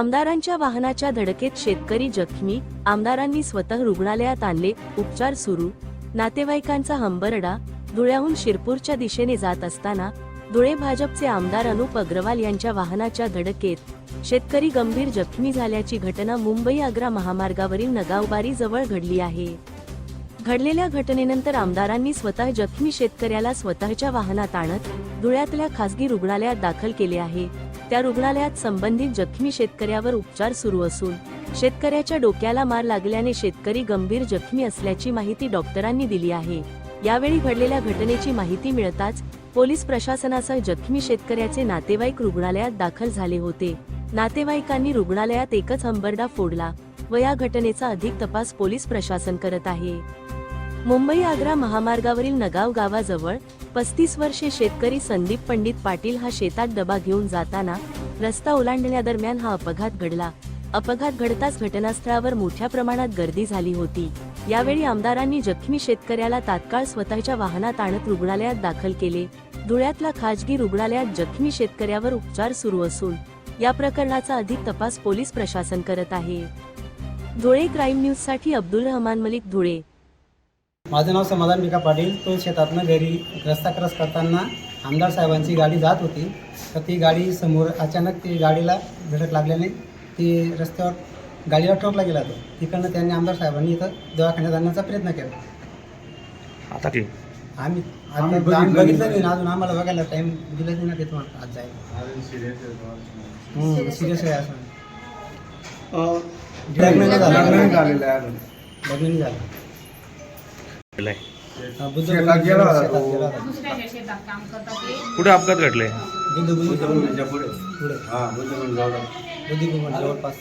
आमदारांच्या वाहनाच्या धडकेत शेतकरी जखमी आमदारांनी स्वतः रुग्णालयात आणले उपचार सुरू. नातेवाईकांचा हंबरडा धुळ्याहून शिरपूरच्या दिशेने जात असताना धुळे भाजपचे आमदार अनुप अग्रवाल यांच्या वाहनाच्या धडकेत शेतकरी गंभीर जखमी झाल्याची घटना मुंबई आग्रा महामार्गावरील नगावबारी जवळ घडली आहे. घडलेल्या घटनेनंतर आमदारांनी स्वतः जखमी शेतकऱ्याला स्वतःच्या वाहनात आणत धुळ्यातल्या खासगी रुग्णालयात दाखल केले आहे. त्या रुग्णालयात संबंधित जखमी शेतकऱ्यावर उपचार सुरू असून शेतकऱ्याच्या डोक्याला मार लागल्याने शेतकरी गंभीर जखमी असल्याची माहिती डॉक्टरांनी दिली आहे. यावेळी घडलेल्या घटनेची माहिती मिळताच पोलीस प्रशासनासह जखमी शेतकऱ्याचे नातेवाईक रुग्णालयात दाखल झाले होते. नातेवाईकांनी रुग्णालयात एकच हंबरडा फोडला व या घटनेचा अधिक तपास पोलीस प्रशासन करत आहे. मुंबई आग्रा महामार्गावरील नगाव गावाजवळ पस्तीस वर्षे शेतकरी संदीप पंडित पाटील हा शेतात डबा घेऊन जाताना रस्ता ओलांडण्यादरम्यान हा अपघात घडला. अपघात घडताच घटनास्थळावर मोठ्या प्रमाणात गर्दी झाली होती. यावेळी आमदारांनी जखमी शेतकऱ्याला तात्काळ स्वतःच्या वाहनात आणत रुग्णालयात दाखल केले. धुळ्यातल्या खाजगी रुग्णालयात जखमी शेतकऱ्यावर उपचार सुरू असून या प्रकरणाचा अधिक तपास पोलीस प्रशासन करत आहे. धुळे क्राईम न्यूजसाठी अब्दुल रहमान मलिक धुळे. माझं नाव समाधान बिका पाटील. तो शेतातनं घरी रस्ता क्रॉस करताना आमदार साहेबांची गाडी जात होती. तर ती गाडी समोर अचानक ती गाडीला धडक लागल्याने ती रस्त्यावर गाडीला ठोकला गेला तो. तिकडनं त्यांनी आमदार साहेबांनी इथं दवाखान्यात आणण्याचा प्रयत्न केला. आता की आम्ही आता बघितलं नाही. ना अजून आम्हाला बघायला टाईम दिलाच नाही ना ते तुम्हाला आज जायला सिरियस आहे. असं लग्न झालं. लग्न नाही झालं. शेतात गेला होता शेतात तो. गेला होता. दुसऱ्याच्या शेतात काम करतात ते कुठे अपघात घडले बुद्ध पुढे हा जवळ बुद्धिभूमी जवळपास.